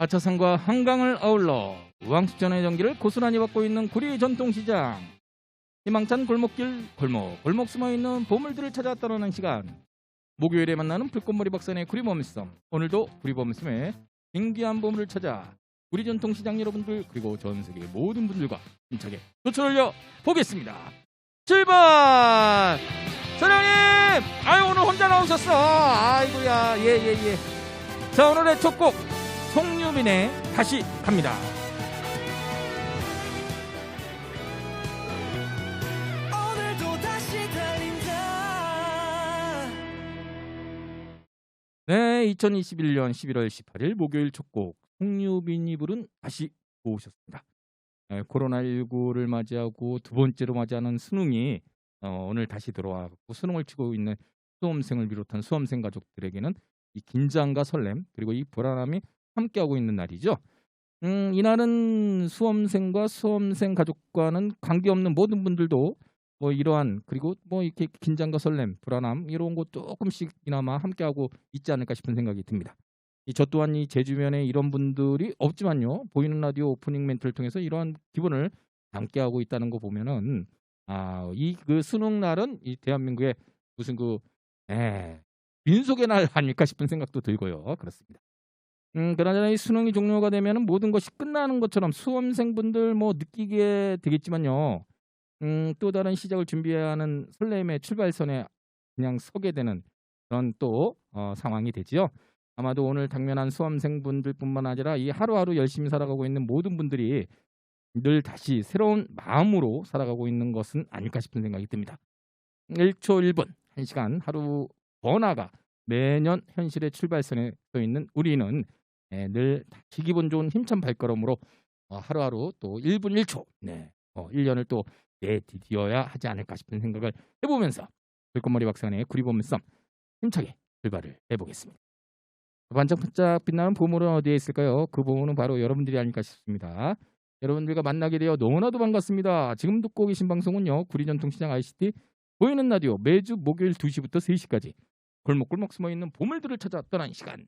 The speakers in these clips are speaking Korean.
하차산과 한강을 아울러 우왕수천의 전기를 고스란히 받고 있는 구리 전통시장. 희망찬 골목길 골목 골목 숨어있는 보물들을 찾아 떠나는 시간. 목요일에 만나는 불꽃머리 박산의 구리범섬. 오늘도 구리범섬에 신기한 보물을 찾아 구리 전통시장 여러분들 그리고 전 세계 모든 분들과 힘차게 도출 올려 보겠습니다. 출발! 사장님! 아유 오늘 혼자 나오셨어. 아이고야. 예예예. 자 오늘의 첫곡 송유빈의 다시 갑니다. 네, 2021년 11월 18일 목요일 첫 곡 송유빈이 부른 다시 오셨습니다. 네, 코로나19를 맞이하고 두 번째로 맞이하는 수능이 어, 오늘 다시 들어와고 수능을 치고 있는 수험생을 비롯한 수험생 가족들에게는 이 긴장과 설렘 그리고 이 불안함이 함께하고 있는 날이죠. 음, 이날은 수험생과 수험생 가족과는 관계없는 모든 분들도 뭐 이러한 그리고 뭐 이렇게 긴장과 설렘, 불안함 이런 거 조금씩이나마 함께하고 있지 않을까 싶은 생각이 듭니다. 이저 또한 이 제 주변에 이런 분들이 없지만요 보이는 라디오 오프닝 멘트를 통해서 이러한 기분을 함께하고 있다는 거 보면은 아 이 그 수능 날은 이 대한민국의 무슨 그 에, 민속의 날 아닐까 싶은 생각도 들고요 그렇습니다. 음, 그러나 이 수능이 종료가 되면은 모든 것이 끝나는 것처럼 수험생분들 뭐 느끼게 되겠지만요. 음, 또 다른 시작을 준비해야 하는 설렘의 출발선에 그냥 서게 되는 그런 또 어, 상황이 되지요. 아마도 오늘 당면한 수험생분들뿐만 아니라 이 하루하루 열심히 살아가고 있는 모든 분들이 늘 다시 새로운 마음으로 살아가고 있는 것은 아닐까 싶은 생각이 듭니다. 1초 1분, 1시간 하루 번화가 매년 현실의 출발선에 서 있는 우리는 예, 늘 다시 기분 좋은 힘찬 발걸음으로 어, 하루하루 또 1분 1초, 네, 어, 1년을 또 내디뎌야 하지 않을까 싶은 생각을 해보면서 불꽃머리 박사의 구리보면 썸 힘차게 출발을 해보겠습니다. 반짝반짝 빛나는 보물은 어디에 있을까요? 그 보물은 바로 여러분들이 아닐까 싶습니다. 여러분들과 만나게 되어 너무나도 반갑습니다. 지금 듣고 계신 방송은요. 구리전통시장 ICT 보이는 라디오 매주 목요일 2시부터 3시까지 골목골목 숨어있는 보물들을 찾아 떠나는 시간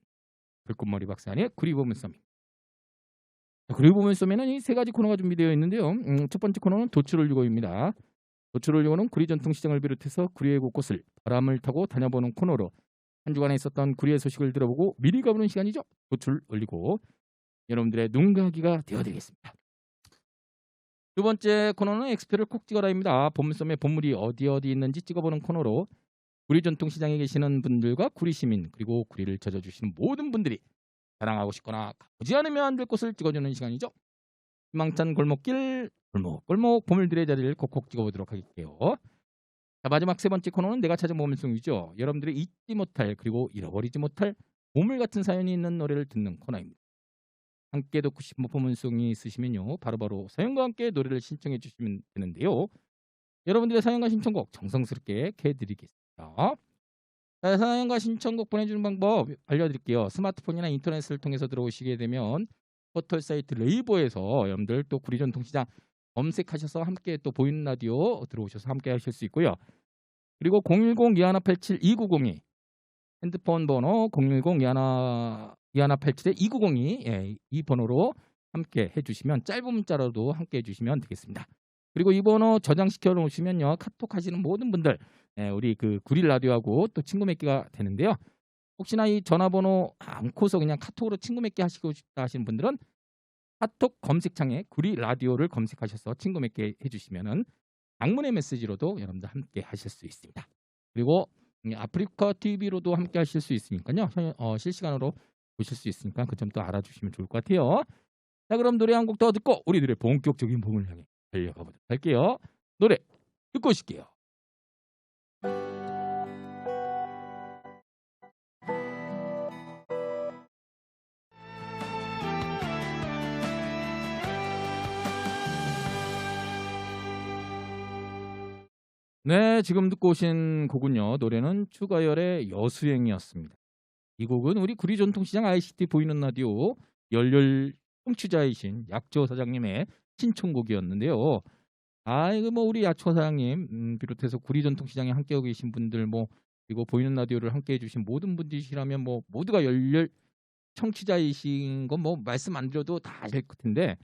불꽃머리 박사의 구리보물 썸 구리보물 썸에는 이세 가지 코너가 준비되어 있는데요. 음, 첫 번째 코너는 도출올리고입니다. 도출올리고는 구리 전통시장을 비롯해서 구리의 곳곳을 바람을 타고 다녀보는 코너로 한 주간에 있었던 구리의 소식을 들어보고 미리 가보는 시간이죠. 도출 올리고 여러분들의 눈가기가 되어드리겠습니다. 두 번째 코너는 엑스표를 콕 찍어라입니다. 보물섬의 보물이 어디 어디 있는지 찍어보는 코너로 구리 전통시장에 계시는 분들과 구리 시민 그리고 구리를 찾아주시는 모든 분들이 자랑하고 싶거나 가보지 않으면 안 될 곳을 찍어주는 시간이죠. 희망찬 골목길 골목 골목 보물들의 자리를 콕콕 찍어보도록 할게요. 자 마지막 세 번째 코너는 내가 찾은 보물송이죠. 여러분들의 잊지 못할 그리고 잃어버리지 못할 보물 같은 사연이 있는 노래를 듣는 코너입니다. 함께 듣고 싶은 보물송이 있으시면요 바로바로 사연과 함께 노래를 신청해 주시면 되는데요. 여러분들의 사연과 신청곡 정성스럽게 해드리겠습니다. 자, 사연과 신청곡 보내주는 방법 알려드릴게요. 스마트폰이나 인터넷을 통해서 들어오시게 되면 포털 사이트 레이버에서 여러분들 또 구리전 통시장 검색하셔서 함께 또 보이는 라디오 들어오셔서 함께 하실 수 있고요. 그리고 010-2187-2902 핸드폰 번호 010-2187-2902 예, 이 번호로 함께 해주시면 짧은 문자로도 함께 해주시면 되겠습니다. 그리고 이 번호 저장시켜 놓으시면요 카톡 하시는 모든 분들 예, 우리 그 구릴 라디오하고 또 친구 맺기가 되는데요. 혹시나 이 전화번호 않고서 그냥 카톡으로 친구 맺기 하시고 싶다 하시는 분들은 카톡 검색창에 구리 라디오를 검색하셔서 친구 맺게 해주시면은 방문의 메시지로도 여러분들 함께 하실 수 있습니다. 그리고 이 아프리카 TV로도 함께 하실 수 있으니까요. 현- 어, 실시간으로 보실 수 있으니까 그 점도 알아주시면 좋을 것 같아요. 자 그럼 노래 한 곡 더 듣고 우리들의 본격적인 봄을 향해 달려가 보도록 할게요. 노래 듣고 오실게요. 네, 지금 듣고 오신 곡은요. 노래는 추가열의 여수행이었습니다. 이 곡은 우리 구리 전통시장 ICT 보이는 라디오 열렬 청취자이신 약조 사장님의 신청곡이었는데요. 아, 이거 뭐 우리 약조 사장님 음, 비롯해서 구리 전통시장에 함께하고 계신 분들 뭐 그리고 보이는 라디오를 함께해 주신 모든 분들이시라면 뭐 모두가 열렬 청취자이신 건 뭐 말씀 안 드려도 다 아실 것 같은데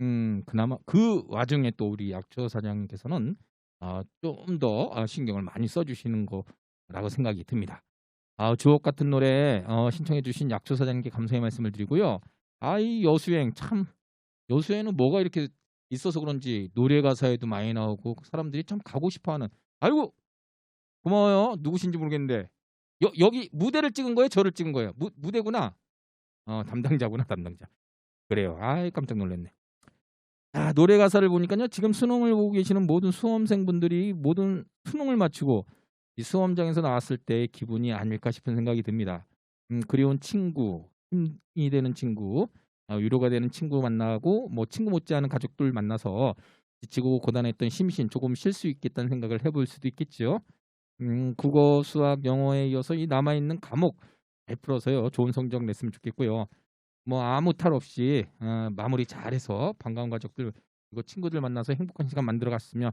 음 그나마 그 와중에 또 우리 약초 사장님께서는 어, 좀더 신경을 많이 써주시는 거라고 생각이 듭니다. 아, 주옥 같은 노래 어, 신청해 주신 약초 사장님께 감사의 말씀을 드리고요. 아이 여수행 참 여수에는 뭐가 이렇게 있어서 그런지 노래 가사에도 많이 나오고 사람들이 참 가고 싶어하는. 아이고 고마워요. 누구신지 모르겠는데. 여, 여기 무대를 찍은 거예요? 저를 찍은 거예요? 무, 무대구나? 어 담당자구나 담당자. 그래요. 아이 깜짝 놀랐네. 아 노래 가사를 보니까요. 지금 수능을 보고 계시는 모든 수험생분들이 모든 수능을 마치고 이 수험장에서 나왔을 때의 기분이 아닐까 싶은 생각이 듭니다. 음, 그리운 친구 힘이 되는 친구 어, 위로가 되는 친구 만나고 뭐 친구 못지않은 가족들 만나서 지치고 고단했던 심신 조금 쉴 수 있겠다는 생각을 해볼 수도 있겠죠. 음, 국어, 수학, 영어에 이어서 이 남아 있는 과목 잘 풀어서요 좋은 성적 냈으면 좋겠고요. 뭐 아무 탈 없이 어, 마무리 잘해서 반가운 가족들 그리고 친구들 만나서 행복한 시간 만들어갔으면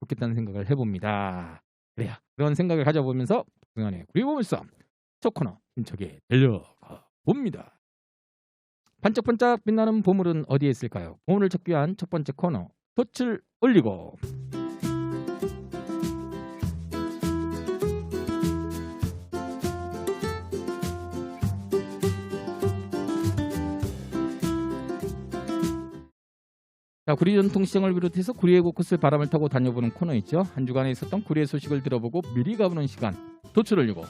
좋겠다는 생각을 해봅니다. 그래요. 그런 생각을 가져보면서 박승환의 구리보물섬 첫 코너 힘차게 달려가 봅니다. 반짝반짝 빛나는 보물은 어디에 있을까요? 보물을 찾기 위한 첫 번째 코너 돛을 올리고 자, 구리 전통 시장을 비롯해서 구리의 곳곳을 바람을 타고 다녀보는 코너 있죠. 한 주간에 있었던 구리의 소식을 들어보고 미리 가보는 시간 돛을 올리고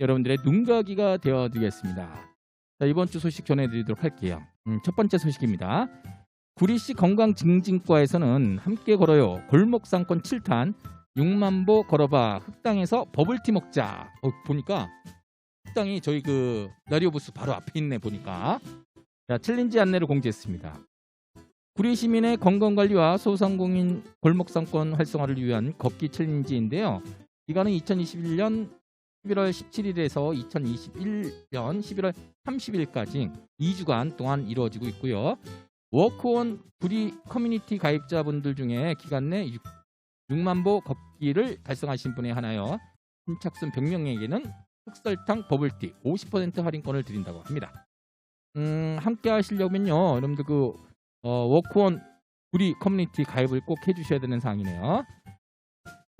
여러분들의 눈가기가 되어드리겠습니다. 자, 이번 주 소식 전해드리도록 할게요. 음, 첫 번째 소식입니다. 구리시 건강증진과에서는 함께 걸어요. 골목상권 7탄 6만보 걸어봐 흑당에서 버블티 먹자. 어, 보니까 흑당이 저희 그 라디오 부스 바로 앞에 있네 보니까. 자, 챌린지 안내를 공지했습니다. 구리 시민의 건강관리와 소상공인 골목상권 활성화를 위한 걷기 챌린지인데요. 기간은 2021년 11월 17일에서 2021년 11월 30일까지 2주간 동안 이루어지고 있고요. 워크온 구리 커뮤니티 가입자분들 중에 기간 내 6, 6만 보 걷기를 달성하신 분에 한하여 신착순 100명에게는 흑설탕 버블티 50% 할인권을 드린다고 합니다. 음, 함께 하시려면요. 여러분들 그 어, 워크온 구리 커뮤니티 가입을 꼭 해주셔야 되는 사항이네요.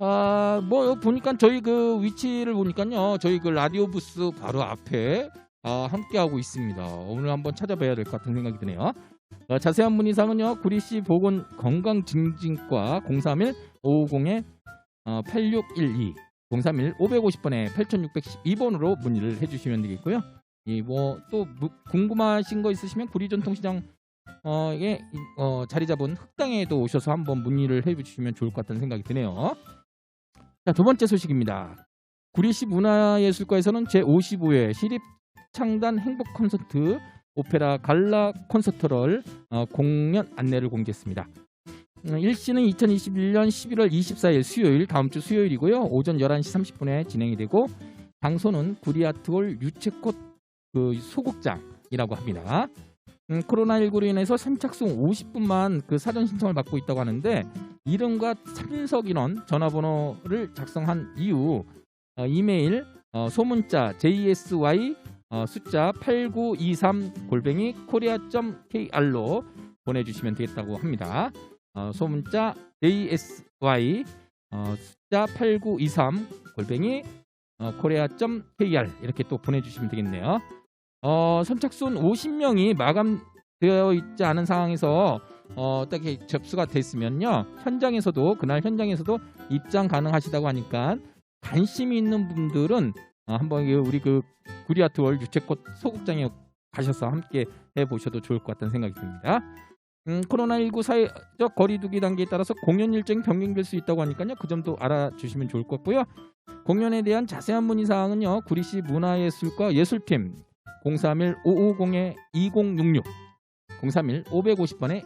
아, 뭐 보니까 저희 그 위치를 보니까요. 저희 그 라디오 부스 바로 앞에 아, 함께 하고 있습니다. 오늘 한번 찾아봐야 될 것 같은 생각이 드네요. 어, 자세한 문의사항은요. 구리시 보건 건강증진과 031 550에 어, 8612 031 550번에 8612번으로 문의를 해주시면 되겠고요. 이뭐또 궁금하신 거 있으시면 구리전통시장 어, 예, 어, 자리 잡은 흑당에도 오셔서 한번 문의를 해주시면 좋을 것 같다는 생각이 드네요. 자, 두 번째 소식입니다. 구리시 문화예술과에서는 제55회 시립 창단 행복 콘서트 오페라 갈라 콘서트를 어, 공연 안내를 공지했습니다. 음, 일시는 2021년 11월 24일 수요일 다음 주 수요일이고요. 오전 11시 30분에 진행이 되고 장소는 구리아트홀 유채꽃 그 소극장이라고 합니다. 음, 코로나19로 인해서 선착순 50분만 그 사전 신청을 받고 있다고 하는데 이름과 참석 인원 전화번호를 작성한 이후 어, 이메일 어, 소문자 JSY 어, 숫자 8923 골뱅이 코리아.kr로 보내주시면 되겠다고 합니다. 어, 소문자 JSY 어, 숫자 8923 골뱅이 어, 코리아.kr 이렇게 또 보내주시면 되겠네요. 어, 선착순 50명이 마감되어 있지 않은 상황에서 어, 딱히 접수가 됐으면요 현장에서도 그날 현장에서도 입장 가능하시다고 하니까 관심이 있는 분들은 어, 한번 우리 그 구리아트 월 유채꽃 소극장에 가셔서 함께 해보셔도 좋을 것 같다는 생각이 듭니다. 음, 코로나19 사회적 거리두기 단계에 따라서 공연 일정이 변경될 수 있다고 하니까요. 그 점도 알아주시면 좋을 것 같고요. 공연에 대한 자세한 문의 사항은요. 구리시 문화예술과 예술팀 031-550-2066 031 550번에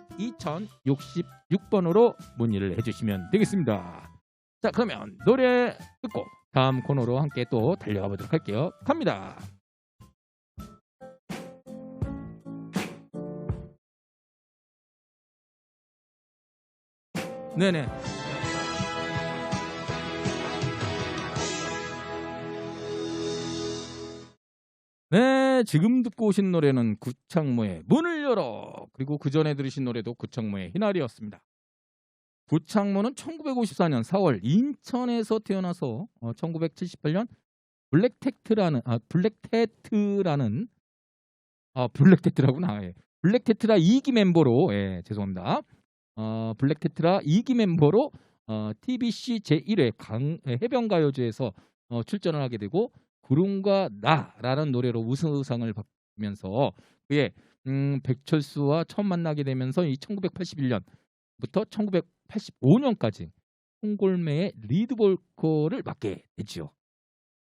2066번으로 문의를 해주시면 되겠습니다. 자 그러면 노래 듣고 다음 코너로 함께 또 달려가 보도록 할게요. 갑니다. 네네. 네, 네, 지금 듣고 오신 노래는 구창모의 문을 열어 그리고 그 전에 들으신 노래도 구창모의 희날이었습니다. 구창모는 1954년 4월 인천에서 태어나서 어, 1978년 블랙테트라는 아 블랙테트라는 아 블랙테트라구나 예. 블랙테트라 2기 멤버로 예, 죄송합니다. 어, 블랙테트라 2기 멤버로 어, TBC 제1회 강, 예, 해변가요제에서 어, 출전을 하게 되고 구름과 나라는 노래로 우승상을 받으면서 그의 음, 백철수와 처음 만나게 되면서 이 1981년부터 1985년까지 송골매의 리드 보컬을 맡게 되지요.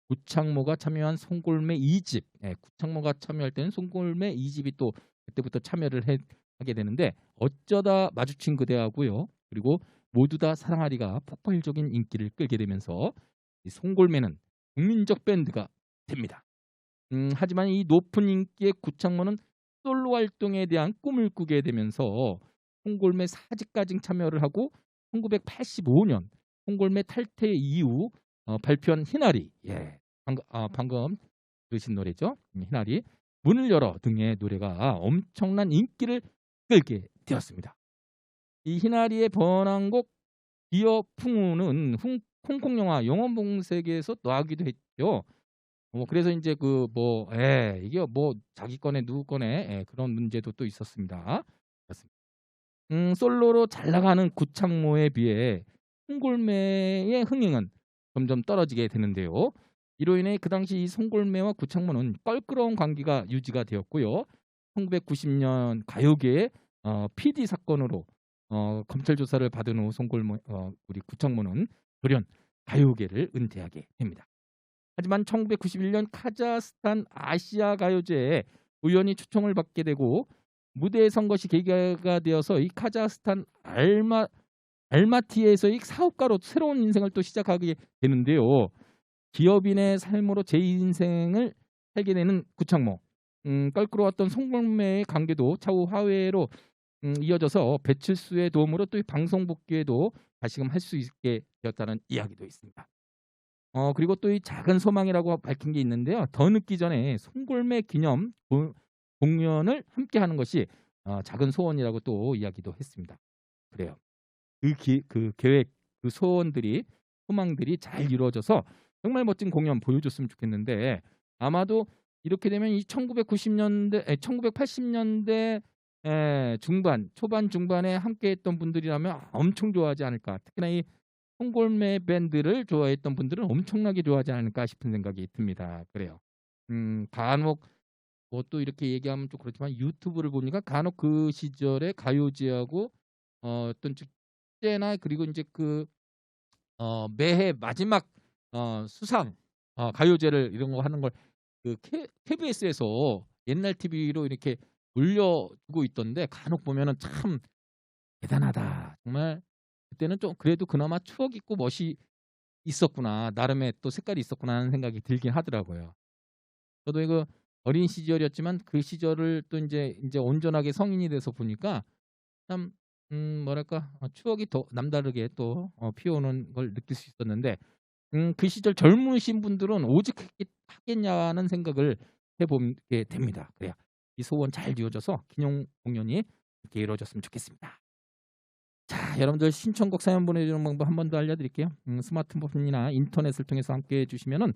구창모가 참여한 송골매 2집, 예, 구창모가 참여할 때는 송골매 2집이 또 그때부터 참여를 해- 하게 되는데 어쩌다 마주친 그대하고요. 그리고 모두 다 사랑하리가 폭발적인 인기를 끌게 되면서 이 송골매는 국민적 밴드가 됩니다. 음, 하지만 이 높은 인기의 구창모는 솔로 활동에 대한 꿈을 꾸게 되면서 송골매 4집까지 참여를 하고 1985년 송골매 탈퇴 이후 어, 발표한 희나리, 예, 방금, 아, 방금 들으신 노래죠. 음, 희나리, 문을 열어 등의 노래가 엄청난 인기를 끌게 되었습니다. 이 희나리의 번안곡 기어 풍우는 홍- 홍콩 영화 영원봉색에서 나오기도 했죠. 뭐 그래서 이제 그 뭐 예, 이게 뭐 자기 거네 누구 거네 예, 그런 문제도 또 있었습니다. 그렇습니다. 음, 솔로로 잘 나가는 구창모에 비해 송골매의 흥행은 점점 떨어지게 되는데요. 이로 인해 그 당시 이 송골매와 구창모는 껄끄러운 관계가 유지가 되었고요. 1990년 가요계의 어, PD 사건으로 어, 검찰 조사를 받은 후 송골모 어, 우리 구창모는 돌연 가요계를 은퇴하게 됩니다. 하지만 1991년 카자흐스탄 아시아 가요제에 우연히 초청을 받게 되고 무대에 선 것이 계기가 되어서 이 카자흐스탄 알마 알마티에서의 사업가로 새로운 인생을 또 시작하게 되는데요. 기업인의 삶으로 제 인생을 살게 되는 구창모. 음, 껄끄러웠던 송골매의 관계도 차후 화해로 음, 이어져서 배칠수의 도움으로 또이 방송 복귀에도 다시금 할 수 있게 되었다는 이야기도 있습니다. 어 그리고 또 이 작은 소망이라고 밝힌 게 있는데요. 더 늦기 전에 송골매 기념 고- 공연을 함께 하는 것이 어, 작은 소원이라고 또 이야기도 했습니다. 그래요. 그, 기, 그 계획, 그 소원들이 소망들이 잘 이루어져서 정말 멋진 공연 보여줬으면 좋겠는데 아마도 이렇게 되면 이 1990년대, 1980년대 중반, 초반 중반에 함께 했던 분들이라면 엄청 좋아하지 않을까. 특히나 이 송골매 밴드를 좋아했던 분들은 엄청나게 좋아하지 않을까 싶은 생각이 듭니다. 그래요. 음, 간혹 뭐 또 이렇게 얘기하면 좀 그렇지만 유튜브를 보니까 간혹 그 시절에 가요제하고 어, 어떤 축제나 그리고 이제 그 어, 매해 마지막 어, 수상 어, 가요제를 이런 거 하는 걸그 KBS에서 옛날 TV로 이렇게 올려주고 있던데 간혹 보면은 참 대단하다. 정말 그때는 좀 그래도 그나마 추억 있고 멋이 있었구나. 나름의 또 색깔이 있었구나 하는 생각이 들긴 하더라고요. 저도 이거 어린 시절이었지만 그 시절을 또 이제 이제 온전하게 성인이 돼서 보니까 참 음, 뭐랄까 어, 추억이 더 남다르게 또 어, 피어오는 걸 느낄 수 있었는데 음, 그 시절 젊으신 분들은 오직 하겠- 하겠냐는 생각을 해보게 됩니다. 그래야 이 소원 잘 이루어져서 기념 공연이 이렇게 이루어졌으면 좋겠습니다. 자, 여러분들 신청곡 사연 보내주는 방법 한 번 더 알려드릴게요. 음, 스마트폰이나 인터넷을 통해서 함께 해주시면은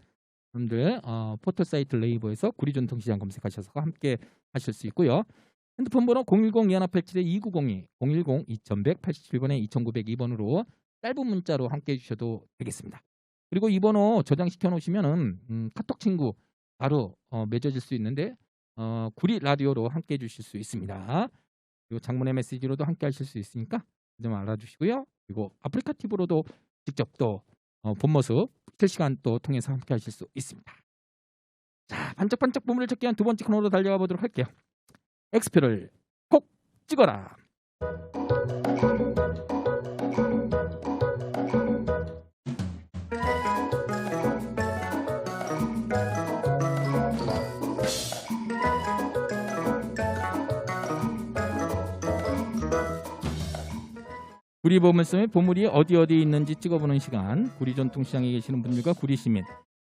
여러분들 어, 포털 사이트 레이버에서 구리전통시장 검색하셔서 함께 하실 수 있고요. 핸드폰 번호 010-2187-2902, 010-2187번에 2902번으로 짧은 문자로 함께 해주셔도 되겠습니다. 그리고 이 번호 저장시켜 놓으시면은 음, 카톡 친구 바로 어, 맺어질 수 있는데 어, 구리 라디오로 함께 해주실 수 있습니다. 그리고 장문의 메시지로도 함께 하실 수 있으니까 좀 알아주시고요. 그리고 아플리카티브로도 직접 또 어, 본 모습 실시간 또 통해서 함께 하실 수 있습니다. 자, 반짝반짝 보물을 찾기 위한 두 번째 코너로 달려가 보도록 할게요. 엑스표를 콕 찍어라. 구리 보물섬의 보물이 어디 어디 있는지 찍어보는 시간. 구리 전통시장에 계시는 분들과 구리 시민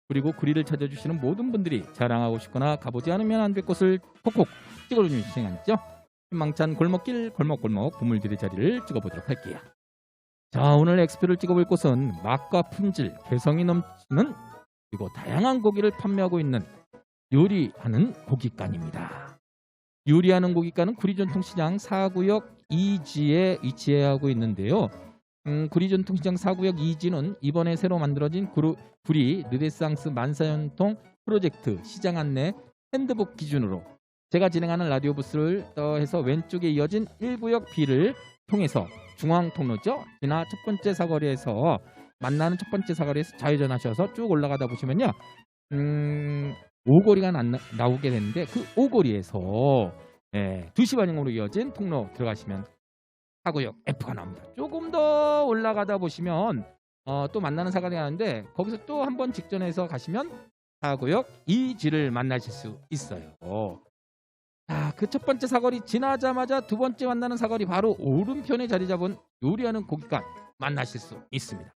그리고 구리를 찾아주시는 모든 분들이 자랑하고 싶거나 가보지 않으면 안 될 곳을 콕콕 찍어주는 시간이죠. 희망찬 골목길 골목골목 보물들의 자리를 찍어보도록 할게요. 자 오늘 엑스표를 찍어볼 곳은 맛과 품질, 개성이 넘치는 그리고 다양한 고기를 판매하고 있는 요리하는 고깃간입니다. 요리하는 고깃간은 구리전통시장 4구역 2지에 위치하고 있는데요. 음, 구리전통시장 4구역 2지는 이번에 새로 만들어진 구루, 구리 르네상스 만사연통 프로젝트 시장 안내 핸드북 기준으로 제가 진행하는 라디오 부스를 어, 해서 왼쪽에 이어진 1구역 B를 통해서 중앙 통로죠. 지나 첫 번째 사거리에서 만나는 첫 번째 사거리에서 좌회전하셔서 쭉 올라가다 보시면요. 음, 오거리가 나, 나오게 되는데 그 오거리에서 예, 2시 방향으로 이어진 통로 들어가시면 사구역 F가 나옵니다. 조금 더 올라가다 보시면 어, 또 만나는 사거리가 나는데 거기서 또 한 번 직전해서 가시면 사구역 이지를 만나실 수 있어요. 자, 그첫 번째 사거리 지나자마자 두 번째 만나는 사거리 바로 오른편에 자리 잡은 요리하는 고깃간 만나실 수 있습니다.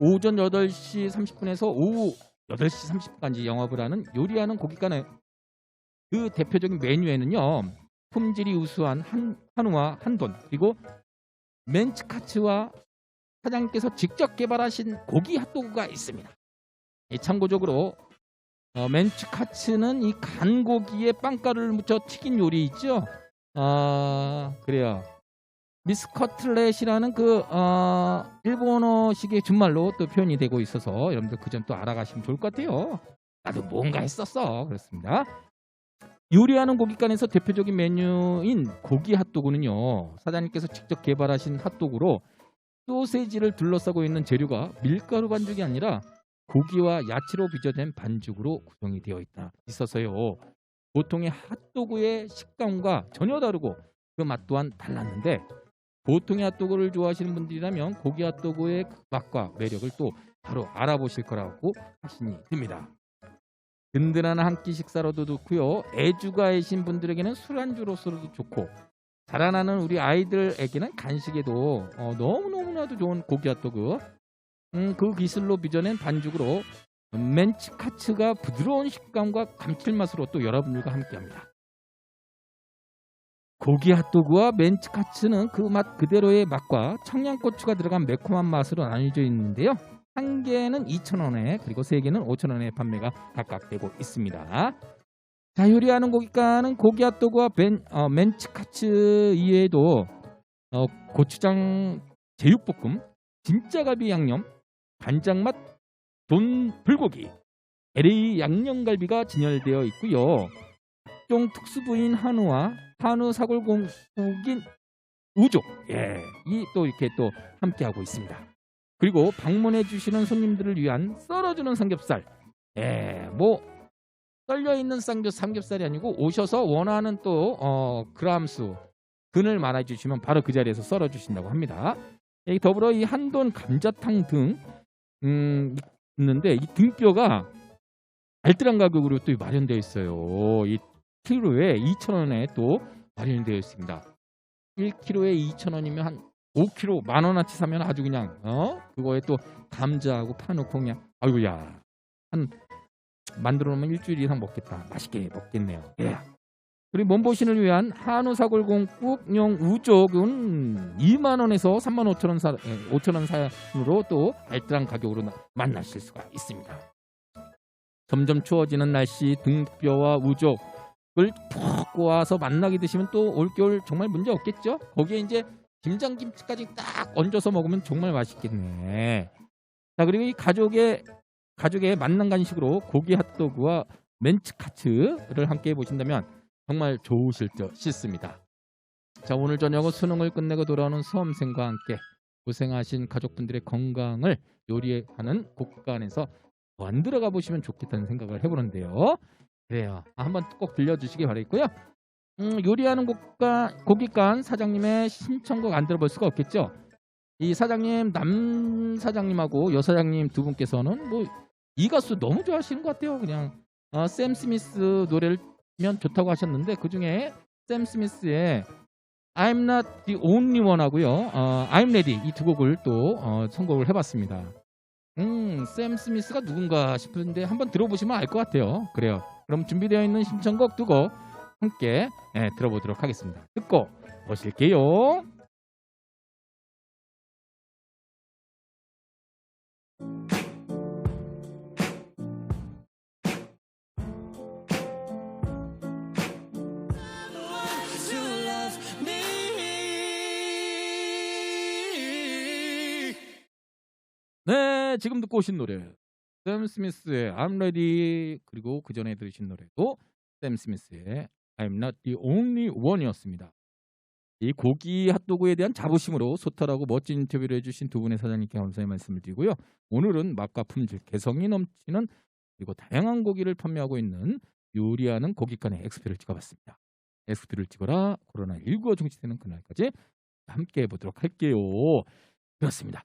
오전 8시 30분에서 오후 8시 30분까지 영업을 하는 요리하는 고깃간의 그 대표적인 메뉴에는요. 품질이 우수한 한, 한우와 한돈 그리고 멘치카츠와 사장님께서 직접 개발하신 고기 핫도그가 있습니다. 이 참고적으로 어, 멘치카츠는 이 간고기에 빵가루를 묻혀 튀긴 요리 있죠. 아 그래요. 미스커틀렛이라는 그 어, 일본어식의 준말로 또 표현이 되고 있어서 여러분들 그 점 또 알아가시면 좋을 것 같아요. 나도 뭔가 했었어. 그렇습니다. 요리하는 고깃간에서 대표적인 메뉴인 고기 핫도그는요. 사장님께서 직접 개발하신 핫도그로 소세지를 둘러싸고 있는 재료가 밀가루 반죽이 아니라 고기와 야채로 빚어진 반죽으로 구성이 되어 있다 있어서요. 보통의 핫도그의 식감과 전혀 다르고 그 맛 또한 달랐는데 보통의 핫도그를 좋아하시는 분들이라면 고기 핫도그의 그 맛과 매력을 또 바로 알아보실 거라고 확신이 듭니다. 든든한 한 끼 식사로도 좋고요. 애주가이신 분들에게는 술안주로서도 좋고 자라나는 우리 아이들에게는 간식에도 어, 너무너무나도 좋은 고기 핫도그 음, 그 기술로 빚어낸 반죽으로 멘치카츠가 부드러운 식감과 감칠맛으로 또 여러분들과 함께합니다. 고기 핫도그와 멘치카츠는 그 맛 그대로의 맛과 청양고추가 들어간 매콤한 맛으로 나뉘어져 있는데요. 한 개는 2,000원에 그리고 세 개는 5,000원에 판매가 각각 되고 있습니다. 자 요리하는 고깃간은 고기 핫도그와 멘, 어, 멘치카츠 이외에도 어, 고추장 제육볶음, 진짜갈비 양념, 간장맛 돈 불고기, LA 양념갈비가 진열되어 있고요. 각종 특수 부인 한우와 한우 사골국인 우족, 예, 이 또 이렇게 또 함께하고 있습니다. 그리고 방문해 주시는 손님들을 위한 썰어주는 삼겹살, 예, 뭐 썰려 있는 삼겹 삼겹살이 아니고 오셔서 원하는 또 어, 그람수 근을 말해 주시면 바로 그 자리에서 썰어 주신다고 합니다. 이 더불어 이 한돈 감자탕 등 음, 있는데 이 등뼈가 알뜰한 가격으로 또 마련되어 있어요. 이 키로에 2,000원에 또 마련되어 있습니다. 1kg에 2,000원이면 한 5kg 만 원어치 사면 아주 그냥 어 그거에 또 감자하고 파 넣고 그냥 아이고야 한 만들어 놓으면 일주일 이상 먹겠다. 맛있게 먹겠네요. 예. 그리고 몸보신을 위한 한우 사골공국용 우족은 2만 원에서 3만 5천 원 사, 5천 원 사으로 또 알뜰한 가격으로 나- 만나실 수가 있습니다. 점점 추워지는 날씨 등뼈와 우족을 푹 꼬아서 만나게 드시면 또 올겨울 정말 문제 없겠죠? 거기에 이제 김장김치까지 딱 얹어서 먹으면 정말 맛있겠네. 자 그리고 이 가족의 가족의 만난 간식으로 고기 핫도그와 멘치카츠를 함께 보신다면 정말 좋으실 듯 싶습니다. 자 오늘 저녁은 수능을 끝내고 돌아오는 수험생과 함께 고생하신 가족분들의 건강을 요리하는 곡간에서 만들어 가 보시면 좋겠다는 생각을 해보는데요. 그래요. 아, 한번 꼭 들려주시기 바라겠고요. 음, 요리하는 곡간, 고깃간 사장님의 신청곡 안 들어볼 수가 없겠죠. 이 사장님 남 사장님하고 여 사장님 두 분께서는 뭐 이 가수 너무 좋아하시는 것 같아요. 그냥 어, 샘 스미스 노래를 면 좋다고 하셨는데 그 중에 샘 스미스의 I'm Not the Only One 하고요. 어, I'm Ready 이 두 곡을 또 어, 선곡을 해봤습니다. 음, 샘 스미스가 누군가 싶은데 한번 들어보시면 알 것 같아요. 그래요. 그럼 준비되어 있는 신청곡 두곡 함께 예, 들어보도록 하겠습니다. 듣고 오실게요. 네, 지금 듣고 오신 노래 샘 스미스의 I'm Ready 그리고 그 전에 들으신 노래도 샘 스미스의 I'm Not The Only One이었습니다. 이 고기 핫도그에 대한 자부심으로 소탈하고 멋진 인터뷰를 해주신 두 분의 사장님께 감사의 말씀을 드리고요. 오늘은 맛과 품질, 개성이 넘치는 그리고 다양한 고기를 판매하고 있는 요리하는 고깃간의 엑스피를 찍어봤습니다. 엑스피를 찍어라 코로나19가 종식되는 그날까지 함께 해보도록 할게요. 그렇습니다.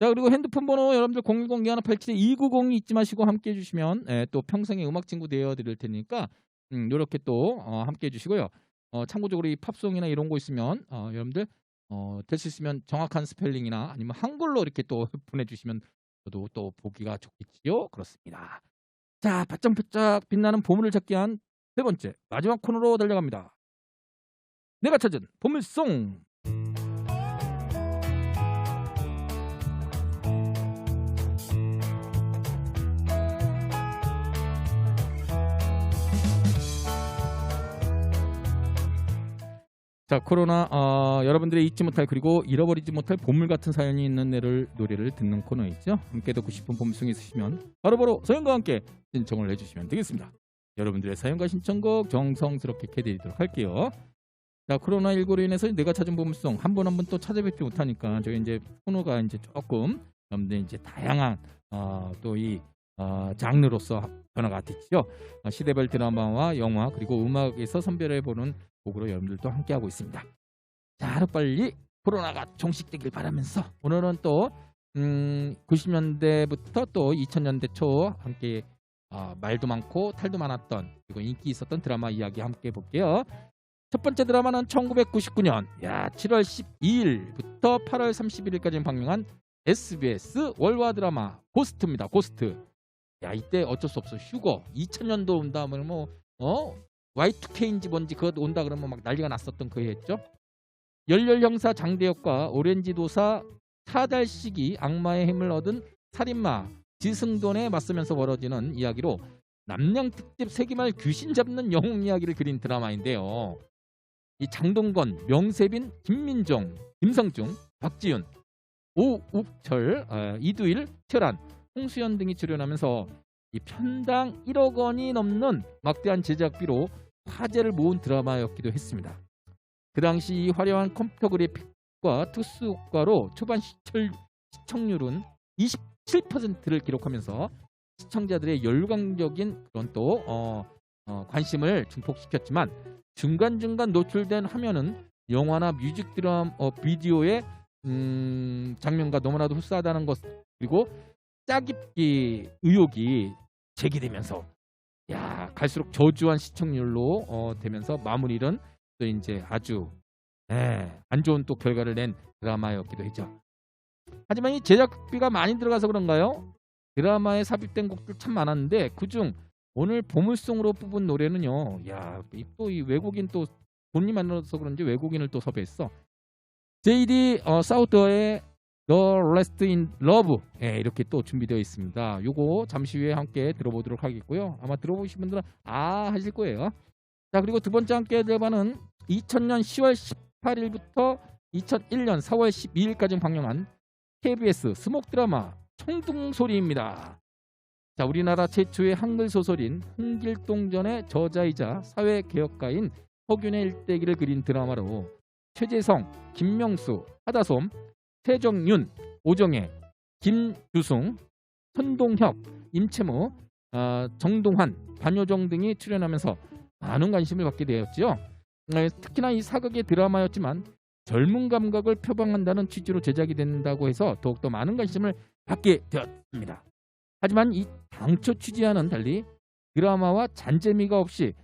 자 그리고 핸드폰 번호 여러분들 010-2187-2902 잊지 마시고 함께 해주시면 예, 또 평생의 음악 친구 되어 드릴 테니까 음, 이렇게 또 어, 함께 해주시고요. 어, 참고적으로 이 팝송이나 이런 거 있으면 어, 여러분들 어, 될 수 있으면 정확한 스펠링이나 아니면 한글로 이렇게 또 보내주시면 저도 또 보기가 좋겠지요. 그렇습니다. 자 바짝바짝 빛나는 보물을 찾기 위한 세 번째 마지막 코너로 달려갑니다. 내가 찾은 보물송 자 코로나 어, 여러분들의 잊지 못할 그리고 잃어버리지 못할 보물 같은 사연이 있는 내를 노래를 듣는 코너 있죠. 함께 듣고 싶은 보물송이 있으시면 바로바로 사연과 함께 신청을 해주시면 되겠습니다. 여러분들의 사연과 신청곡 정성스럽게 해드리도록 할게요. 자 코로나 19로 인해서 내가 찾은 보물송 한 번 한 번 또 찾아뵙지 못하니까 저희 이제 코너가 이제 조금 여러분들 이제 다양한 어, 또이 어, 장르로서 변화가 됐죠. 어, 시대별 드라마와 영화 그리고 음악에서 선별해 보는 곡으로 여러분들도 함께하고 있습니다. 자, 하루빨리 코로나가 종식되길 바라면서 오늘은 또 음, 90년대부터 또 2000년대 초 함께 어, 말도 많고 탈도 많았던 그리고 인기 있었던 드라마 이야기 함께 볼게요. 첫 번째 드라마는 1999년 야 7월 12일부터 8월 31일까지 방영한 SBS 월화 드라마 고스트입니다. 고스트. 야 이때 어쩔 수 없어 휴거 2000년도 온다 그러면 뭐 어? Y2K인지 뭔지 그거 온다 그러면 막 난리가 났었던 그 해였죠. 열렬 형사 장대혁과 오렌지 도사 사달식이 악마의 힘을 얻은 살인마 지승돈에 맞서면서 벌어지는 이야기로 남양 특집 세기말 귀신 잡는 영웅 이야기를 그린 드라마인데요. 이 장동건, 명세빈, 김민정, 김성중, 박지윤, 오욱철, 어, 이두일, 철안, 홍수연 등이 출연하면서 이 편당 1억 원이 넘는 막대한 제작비로 화제를 모은 드라마였기도 했습니다. 그 당시 이 화려한 컴퓨터 그래픽과 특수 효과로 초반 시철, 시청률은 27%를 기록하면서 시청자들의 열광적인 그런 또 어, 어, 관심을 증폭시켰지만 중간중간 노출된 화면은 영화나 뮤직 드라마 어, 비디오의 음, 장면과 너무나도 흡사하다는 것 그리고 짜깁기 의혹이 제기되면서 야 갈수록 저조한 시청률로 어, 되면서 마무리는 또 이제 아주 예, 안 좋은 또 결과를 낸 드라마였기도 했죠. 하지만 이 제작비가 많이 들어가서 그런가요? 드라마에 삽입된 곡들 참 많았는데 그중 오늘 보물송으로 뽑은 노래는요. 야, 또 이 외국인 또 돈이 많아서 그런지 외국인을 또 섭외했어. JD 어, 사우더의 The Last in Love 예, 이렇게 또 준비되어 있습니다. 요거 잠시 후에 함께 들어보도록 하겠고요. 아마 들어보신 분들은 아 하실 거예요. 자 그리고 두 번째 함께 들어봐는 2000년 10월 18일부터 2001년 4월 12일까지 방영한 KBS 스목 드라마 총둥소리입니다. 자 우리나라 최초의 한글 소설인 홍길동전의 저자이자 사회개혁가인 허균의 일대기를 그린 드라마로 최재성, 김명수, 하다솜, 최정윤, 오정혜, 김유승, 손동혁, 임채무, 어, 정동환, 반효정 등이 출연하면서 많은 관심을 받게 되었지요. 네, 특히나 이 사극의 드라마였지만 젊은 감각을 표방한다는 취지로 제작이 된다고 해서 더욱더 많은 관심을 받게 되었습니다. 하지만 이 당초 취지와는 달리 드라마와 잔재미가 없이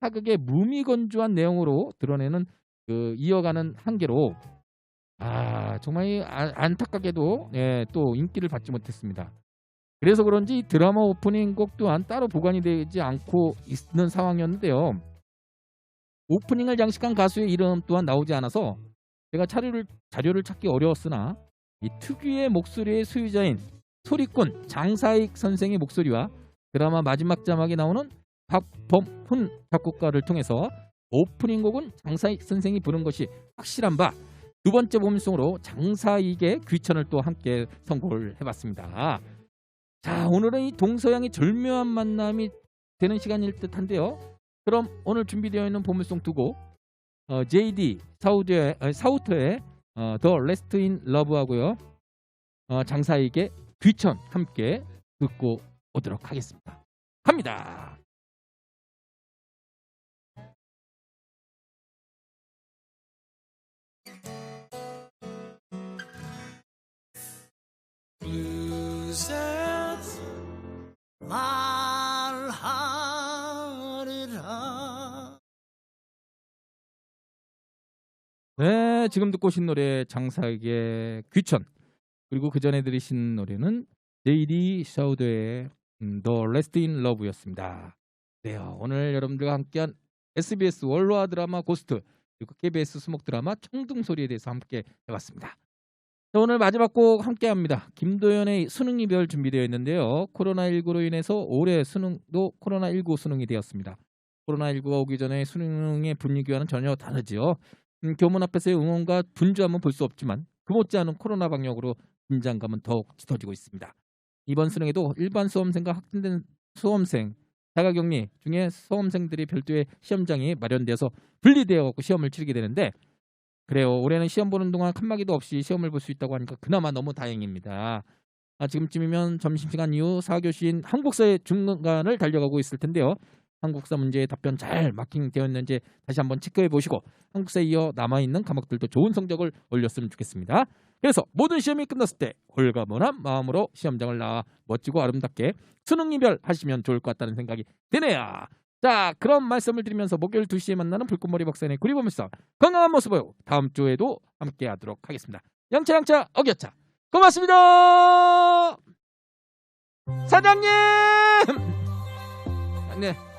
사극의 무미건조한 내용으로 드러내는 그 이어가는 한계로 아 정말 안타깝게도 예, 또 인기를 받지 못했습니다. 그래서 그런지 이 드라마 오프닝 곡 또한 따로 보관이 되지 않고 있는 상황이었는데요. 오프닝을 장식한 가수의 이름 또한 나오지 않아서 제가 자료를 자료를 찾기 어려웠으나 이 특유의 목소리의 소유자인 소리꾼 장사익 선생의 목소리와 드라마 마지막 자막에 나오는 박범훈 작곡가를 통해서 오프닝 곡은 장사익 선생이 부른 것이 확실한 바 두 번째 보물송으로 장사익의 귀천을 또 함께 선곡을 해봤습니다. 자 오늘은 이 동서양의 절묘한 만남이 되는 시간일 듯한데요. 그럼 오늘 준비되어 있는 보물송 두곡 어, JD 사우드의 어, 사우터의 어, The Last in Love하고요. 어, 장사익의 귀천 함께 듣고 오도록 하겠습니다. 갑니다. 네, 지금 듣고 오신 노래 장사익의 귀천 그리고 그 전에 들으신 노래는 JD 샤우드의 음, The Last in Love였습니다. 네, 오늘 여러분들과 함께한 SBS 월화 드라마 고스트 그리고 KBS 수목 드라마 청둥 소리에 대해서 함께 해봤습니다. 자, 오늘 마지막 곡 함께합니다. 김도연의 수능 이별 준비되어 있는데요. 코로나19로 인해서 올해 수능도 코로나19 수능이 되었습니다. 코로나19가 오기 전에 수능의 분위기와는 전혀 다르지요. 음, 교문 앞에서의 응원과 분주함은 볼 수 없지만 그 못지않은 코로나 방역으로 긴장감은 더욱 짙어지고 있습니다. 이번 수능에도 일반 수험생과 확진된 수험생 자가격리 중에 수험생들이 별도의 시험장이 마련돼서 분리되어 갖고 시험을 치르게 되는데 그래요. 올해는 시험 보는 동안 칸막이도 없이 시험을 볼 수 있다고 하니까 그나마 너무 다행입니다. 아, 지금쯤이면 점심시간 이후 4교시인 한국사의 중간을 달려가고 있을 텐데요. 한국사 문제의 답변 잘 마킹되었는지 다시 한번 체크해 보시고 한국사에 이어 남아있는 과목들도 좋은 성적을 올렸으면 좋겠습니다. 그래서 모든 시험이 끝났을 때 홀가분한 마음으로 시험장을 나와 멋지고 아름답게 수능 이별 하시면 좋을 것 같다는 생각이 드네요. 자 그런 말씀을 드리면서 목요일 2시에 만나는 불꽃머리 박사의 구리보면서 건강한 모습으로 다음 주에도 함께 하도록 하겠습니다. 양차 양차 어겼차 고맙습니다. 사장님! 네.